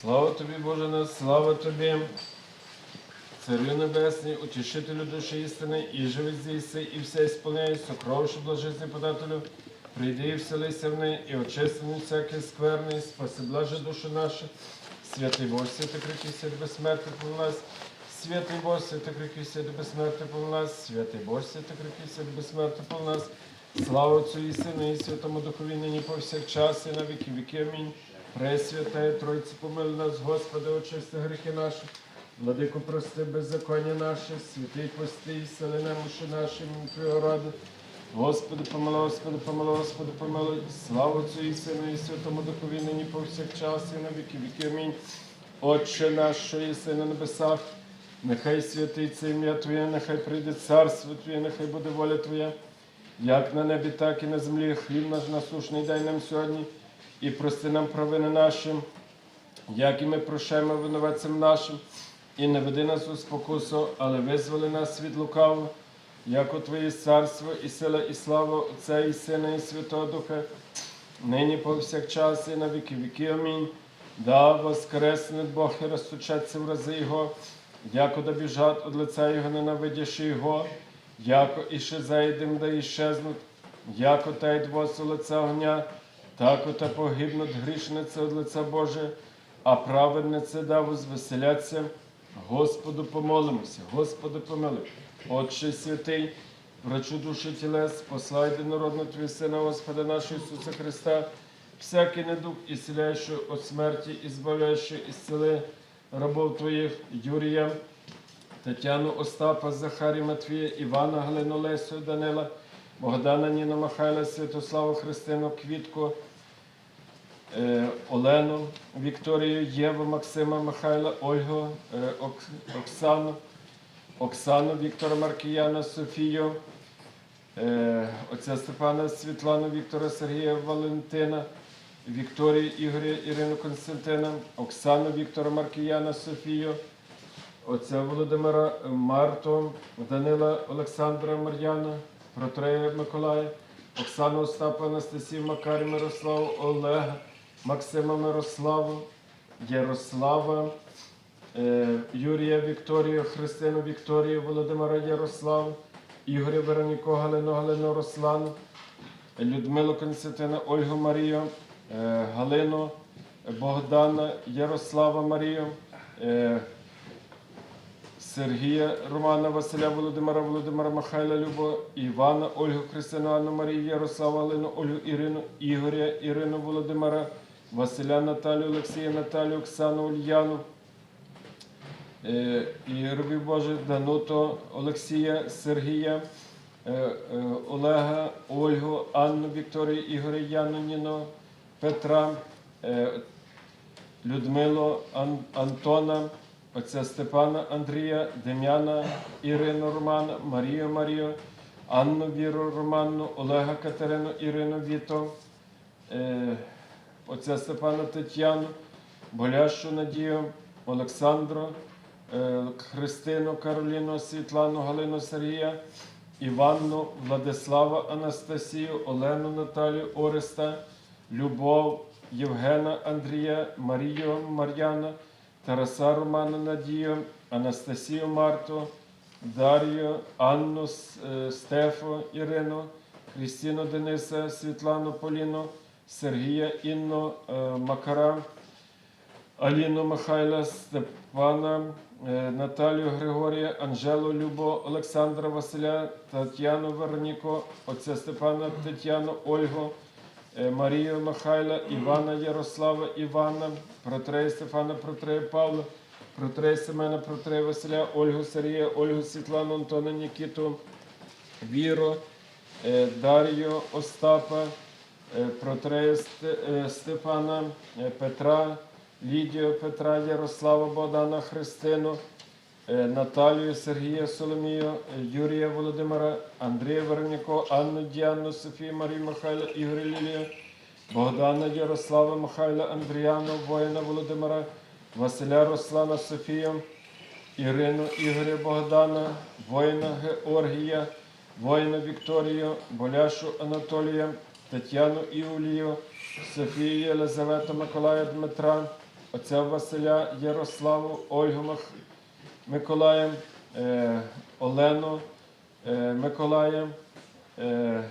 Слава тобі, Боже наш, слава тобі, Царю Небесний, утішителю душі істини, і живи здійси, і все ісполняй, сокровище блажесний подателю, прийди і вселися в неї, і очистини всякий скверний, спаси блаже душу нашу, святий Боже, святий крикий свят безсмертний по нас, святий Боже, святий крикий свят безсмертний по нас, святий Боже, святий крикий свят безсмертний по нас, слава Отцю і Сину, і Святому Духові, нині повсякчас, і на віки віки. Амінь. Пресвятая Тройці, помили нас, Господи, очисти гріхи наші, владику прости беззаконня наші, святий пости, і сели немощі наші, Твого ради. Господи, помилуй, Господи, помилуй, Господи, помилуй. Слава Отцю і Сину, і Святому Духові, нині повсякчас, і на віки віки. Амінь. Отче наш, що єси на небесах, нехай святиться ім'я Твоє, нехай прийде царство Твоє, нехай буде воля Твоя, як на небі, так і на землі. Хліб наш насушний дай нам сьогодні, і прости нам провини наші, як і ми прощаємо винуватцям нашим, і не веди нас у спокусу, але визволи нас від лукавого, як у Твоє царство, і сила, і слава Отця і Сина, і Святого Духа, нині повсякчас, і на віки віки. Амінь. Да воскресне Бог і розтучаться в рази Його, яко да біжать од лиця Його, ненавидячи Його, яко іще зайдем, да іщезнуть, яко та й двосу огня, так ота погибнуть грішниці від лиця Боже, а праведниці да возвеселяться. Господу помолимося, Господи помилуй. Отче святий, врачу душі тілес, послай народну Твій Сина, Господа нашого Ісуса Христа, всякий недуг, ісціляючий від смерті, і збавляючий ісцели рабов Твоїх, Юрія, Тетяну Остапа, Захарі Матвія, Івана, Галину Лесю, Данила, Богдана Ніна Михайла, Святославу Христину, Квітку, Олену, Вікторію, Єву, Максима, Михайла, Ольгу, е, Оксану, Оксану, Віктора Маркіяна, Софію, е, отця Степана, Світлану, Віктора Сергія, Валентина, Вікторію, Ігоря, Ірину Константина, Оксану, Віктора Маркіяна, Софію, отця Володимира, Марту, Данила, Олександра, Мар'яна, Протрея Миколая, Оксану Остапа, Анастасію, Макарі, Мирославу, Олега, Максима Мирославу, Ярослава, е, Юрія Вікторію, Христину Вікторію, Володимира Ярославу, Ігоря Вероніку, Галину, Галину Руслану, Людмилу Константина, Ольгу Марію, е, Галину, Богдана, Ярослава Марію, е, Сергія Романа, Василя Володимира, Володимира Михайла, Любо, Івана, Ольгу Христину, Анну Марію, Ярослава, Галину, Ольгу Ірину, Ігоря, Ірину Володимира, Василя Наталію, Олексія, Наталію, Оксану, Ульяну, е, Ігорові Боже, Дануто, Олексія, Сергія, е, е, Олега, Ольгу, Анну, Вікторію, Ігоря, Яну, Ніно, Петра, Людмилу, Антона, отця Степана, Андрія, Дем'яна, Ірину Романа, Марію Марію, Анну Віру Романну, Олега Катерину, Ірину Віто, отця Степана Тетяну, Болящу Надію, Олександру, е, Христину, Кароліну, Світлану, Галину Сергія, Іванну, Владислава, Анастасію, Олену Наталію, Ореста, Любов, Євгена Андрія, Марію Мар'яна, Тараса Романа Надію, Анастасію Марту, Дар'ю, Анну е, Стефу, Ірину, Крістіну Дениса, Світлану Поліну, Сергія Інну, е, Макара, Аліну Михайла, Степана, е, Наталію Григорія, Анжелу Любо, Олександра Василя, Тетяну Вероніку, отця Степана Тетяну, Ольгу, е, Марію Михайла, Івана Ярослава, Івана, Протрея Стефана, Протрея Павла, Протрея Семена, Протрея Василя, Ольгу Сергія, Ольгу Світлану, Антона Нікіту, Віру, Дар'ю Остапа, Протрея Сте- е, Степана, е, Петра, Лідію Петра, Ярослава Богдана, Христину, е, Наталію, Сергія Соломію, е, Юрія Володимира, Андрія Вероніко, Анну Діану, Софію Марію Михайла, Ігоря Лілію, Богдана Ярослава Михайла, Андріану, воїна Володимира, Василя Руслана, Софію, Ірину Ігоря Богдана, воїна Георгія, воїна Вікторію, Боляшу Анатолія, Тетяну Іулію, Софію Єлизавету Миколая Дмитра, отця Василя Ярославу, Ольгу Мах... Миколая, е, Олену е, Миколая, е,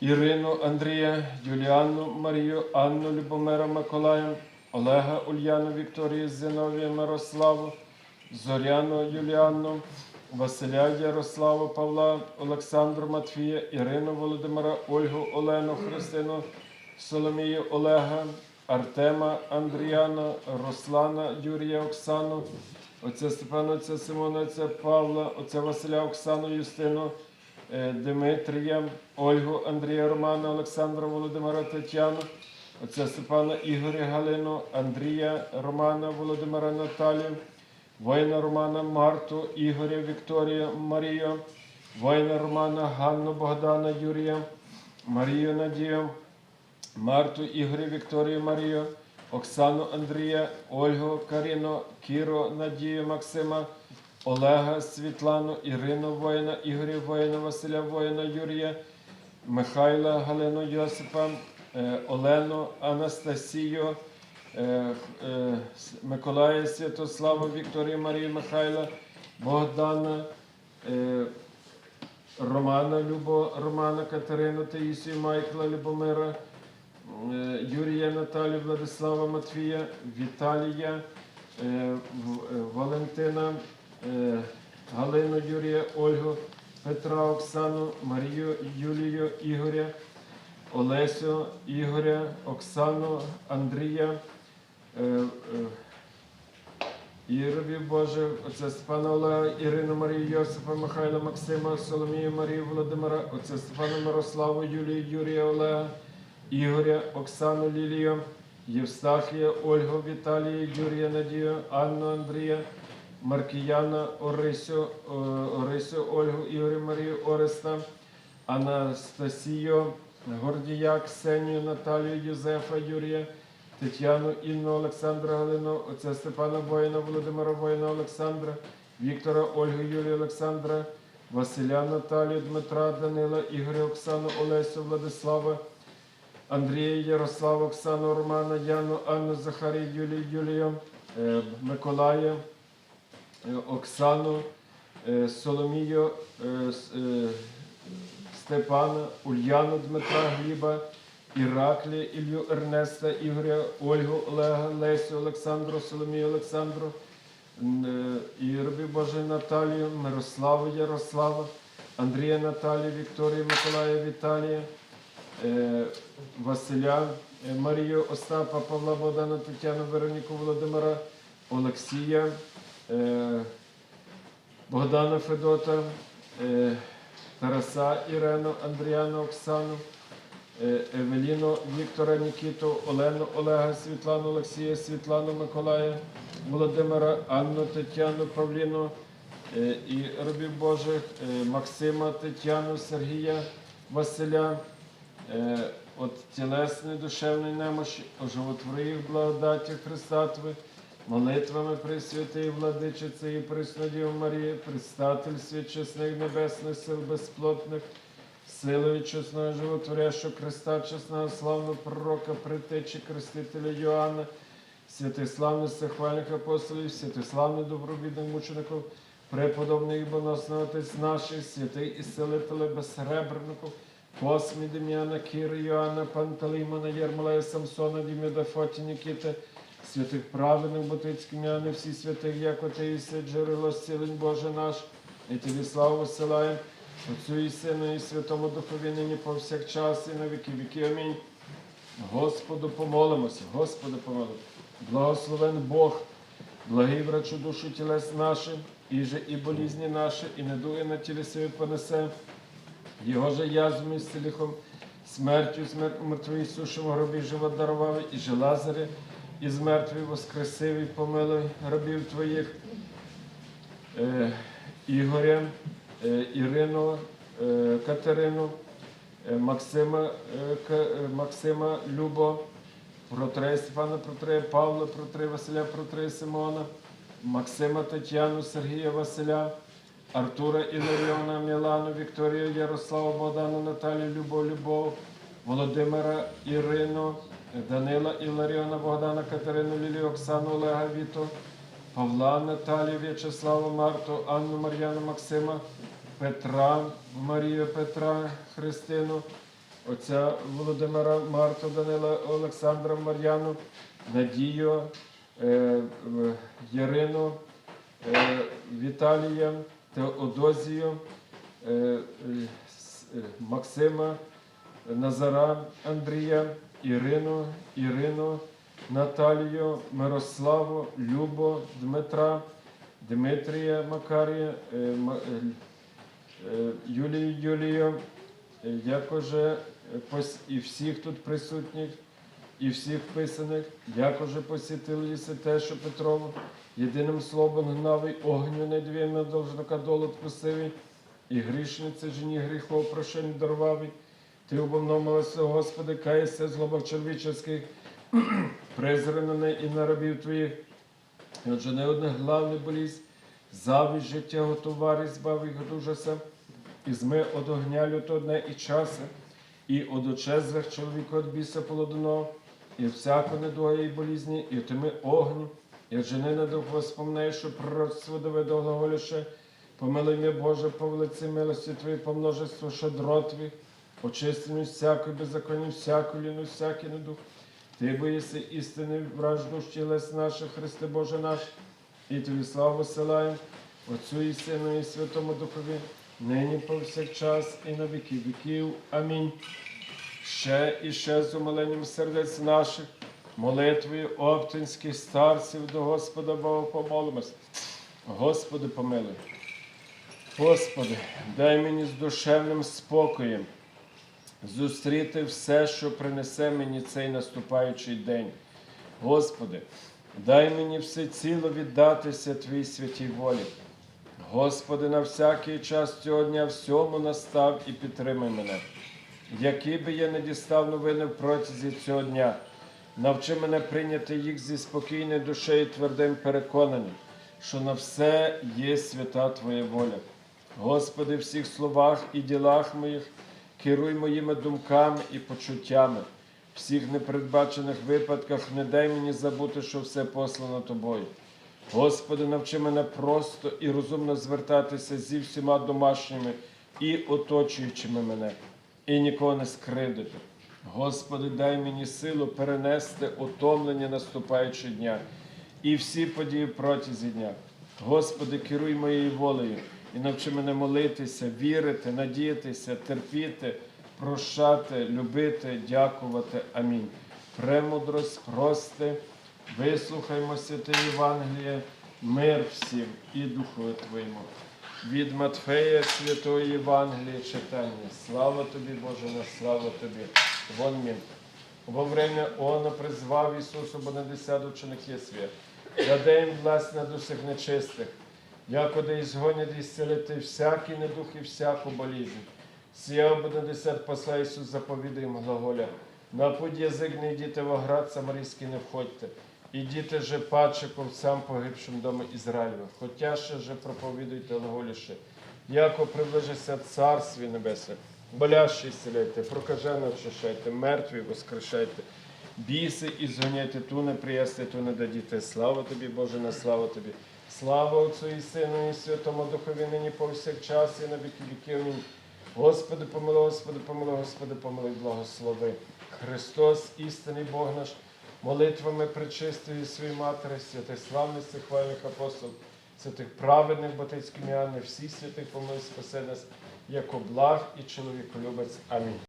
Ірину Андрія, Юліанну Марію, Анну Любомира Миколая, Олега Ульяну Вікторію, Зиновія Мирославу, Зоряну Юліанну, Василя Ярославу, Павла, Олександру Матвія, Ірину Володимира, Ольгу Олену, Христину, Соломію Олега, Артема Андріана, Руслана Юрія Оксану, отця Степана, отця Симона, отця Павла, отця Василя Оксану Юстину, е, Дмитрія, Ольгу Андрія Романа, Олександра Володимира Тетяну, отця Степана Ігоря Галину, Андрія Романа, Володимира Наталію, воїна Романа Марту, Ігоря Вікторія Марію, воїна Романа Ганну Богдана Юрія, Марію Надію, Марту Ігоря Вікторію Марію, Оксану Андрія, Ольгу Каріну, Кіру Надію Максима, Олега Світлану, Ірину Воїна, Ігоря Воїна, Василя Воїна, Юрія, Михайла Галину Йосипа, е, Олену Анастасію, Миколая Святослава, Вікторію Марію Михайла, Богдана, е, Романа Любо, Романа Катерину Таїсію, Майкла Любомира, е, Юрія Наталію, Владислава Матвія, Віталія, е, е, Валентина, е, Галину Юрія, Ольгу, Петра Оксану, Марію Юлію, Ігоря, Олесю, Ігоря, Оксану, Андрія. Е, е, Ірові Боже, отця Степана Олега, Ірину Марію, Йосипа, Михайла, Максима, Соломію, Марію, Володимира, отця Степана Мирославу, Юлію, Юрія Олега, Ігоря, Оксану Лілію, Євстахія, Ольгу, Віталія, Юрія Надію, Анну Андрія, Маркіяна, Орисю, Орисю, Ольгу, Ігоря Марію, Ореста, Анастасію, Гордія, Ксенію, Наталію, Юзефа, Юрія, Тетяну, Інну, Олександра Галину, отця Степана Воїна, Володимира Воїна, Олександра, Віктора, Ольгу, Юрія Олександра, Василя Наталію, Дмитра, Данила, Ігоря, Оксану, Олесю, Владислава, Андрія, Ярослава, Оксану, Романа, Яну, Анну, Захарію, Юлію, Юлію, е, Миколая, е, Оксану, е, Соломію, Степана, Ульяну Дмитра Гліба, Іраклі, Ілью Ернеста, Ігоря, Ольгу, Олега, Лесю, Олександру, Соломію, Олександру, е, Боже Наталію, Мирославу, Ярослава, Андрія Наталію, Вікторію, Миколая, Віталія, е, Василя, е, Марію, Остапа, Павла, Богдана, Тетяну, Вероніку, Володимира, Олексія, Богдана Федота, Тараса Ірену, Андріану Оксану, Евеліну Віктора Нікіту, Олену Олега, Світлану Олексія, Світлану Миколая, Володимира, Анну Тетяну Павліну е, і робів Божих, е, Максима Тетяну, Сергія Василя. Е, От тілесної душевної немощі, оживотвори їх в благодаті Христа Твої, молитвами Пресвятої Владичиці і Преснодів Марії, предстатель святчесних небесних сил безплотних, силою чесного животворящого Христа, чесного славного пророка, притечі Крестителя Йоанна, святих славних захвальних апостолів, святих славних добровідних мучеників, преподобний і боносний Отець наших, святий і селителя безсребреників, Космі, Дем'яна, Кіри, Йоанна, Пантелеймона, Єрмолая, Самсона, Діміда, Фоті, Нікіти, святих праведних, Ботицьких м'яни, всі святих, як все джерело зцілень Боже наш, і тобі славу висилаємо, Отцю і Сину, і Святому Духові, нині повсякчас, і на віки віки. Амінь. Господу помолимося, Господу помолимося. Благословен Бог, благий врачу душу тілес нашим, і же і болізні наші, і недуги на тілі собі понесе. Його же язвами і стиліхом, смертю, смерть мертвої сушим в гробі живот дарував, і же Лазаря, і з мертвих воскресив, і помилуй рабів твоїх, е, Ігоря, Ірину, е, Катерину, е, Максима, е, е, Максима Любо, Протрея Степана, Протрея Павла, Протрея Василя, Протрея Симона, Максима Тетяну, Сергія Василя, Артура Іларіона, Мілану, Вікторію, Ярославу, Богдану, Наталію, Любов, Любов, Володимира, Ірину, Данила Іларіона, Богдана, Катерину, Лілію, Оксану, Олега, Віту, Павла, Наталію, В'ячеславу, Марту, Анну, Мар'яну, Максима, Петра, Марію, Петра, Христину, отця Володимира, Марту, Данила, Олександра, Мар'яну, Надію, е, Ярину, е, Віталія, Теодозію, е, е, Максима, Назара, Андрія, Ірину, Ірину, Наталію, Мирославу, Любо, Дмитра, Дмитрія Макарія, е, е, е, Юлію Юлію, е, як уже е, пос- і всіх тут присутніх, і всіх вписаних, як уже посітили єси те, що Петрову, єдиним словом гнавий, огню недвійно должника долу вкусивий, і грішниці жені гріхов прошень дарувавий. Ти обомномилася, Господи, каєшся злобах чоловіческих, презри і на рабів твоїх. І отже, не одне главне болість, завість життя готовари, збав їх від ужаса, і зми од огня лютодне і часа, і од очезвих чоловіка від біса полудного, і всяко недуга і болізні, і тими огню, і жени на дух воспомнеє, що пророцтво доведе глаголіше, помилуй мене, Боже, по велиці милості Твої, по множеству щедрот Твоїх, очисти мене всякої беззаконні, всяку ліну, всякий недух. Ти боїси істини враждущі лес наших, Христе Боже наш, і тобі славу силаєм, Отцю і Сину, і Святому Духові, нині повсякчас і на віки віків. Амінь. Ще і ще з умиленням сердець наших, молитвою оптинських старців до Господа Бога помолимось. Господи, помилуй. Господи, дай мені з душевним спокоєм зустріти все, що принесе мені цей наступаючий день. Господи, дай мені все ціло віддатися Твій святій волі. Господи, на всякий час цього дня всьому настав і підтримай мене. Які би я не дістав новини в протязі цього дня, навчи мене прийняти їх зі спокійною душею і твердим переконанням, що на все є свята Твоя воля. Господи, в всіх словах і ділах моїх керуй моїми думками і почуттями. В всіх непередбачених випадках не дай мені забути, що все послано Тобою. Господи, навчи мене просто і розумно звертатися зі всіма домашніми і оточуючими мене, і нікого не скривдити. Господи, дай мені силу перенести утомлення наступаючого дня і всі події протязі дня. Господи, керуй моєю волею і навчи мене молитися, вірити, надіятися, терпіти, прощати, любити, дякувати. Амінь. Премудрость, прости, вислухаймо святе Євангеліє, мир всім і Духу Твоєму. Від Матфея Святої Євангелії читання. Слава тобі, Боже, на слава тобі. Вон мін. Во время Она призвав Ісусу Бонадесят учеників свят, даде їм власть над усіх нечистих, якоди ізгонять і зцілити всякий недух і всяку болізнь. Сія Бонадесят посла Ісус заповідає їм глаголя. На путь язик не йдіте в оград самарійський не входьте. Ідіте же паче ковцям погибшим дому Ізраїлю, хотя ще же проповідуйте глаголіше, яко приближиться Царстві Небесне, болящі зціляйте, прокажено очищайте, мертві воскрешайте, біси і згоняйте, ту не приясти, ту не дадіте. Слава тобі, Боже, на слава тобі. Слава Отцю і Сину, і Святому Духові, нині повсякчас, і на віки віків. Господи, помилуй, Господи, помилуй, Господи, помилуй, благослови. Христос, істинний Бог наш, молитвами причистої своєї матері, святих славних хвальних апостол, святих праведних батьків Іоанни, всіх святих помилуй, спаси нас, як благ і чоловіколюбець. Амінь.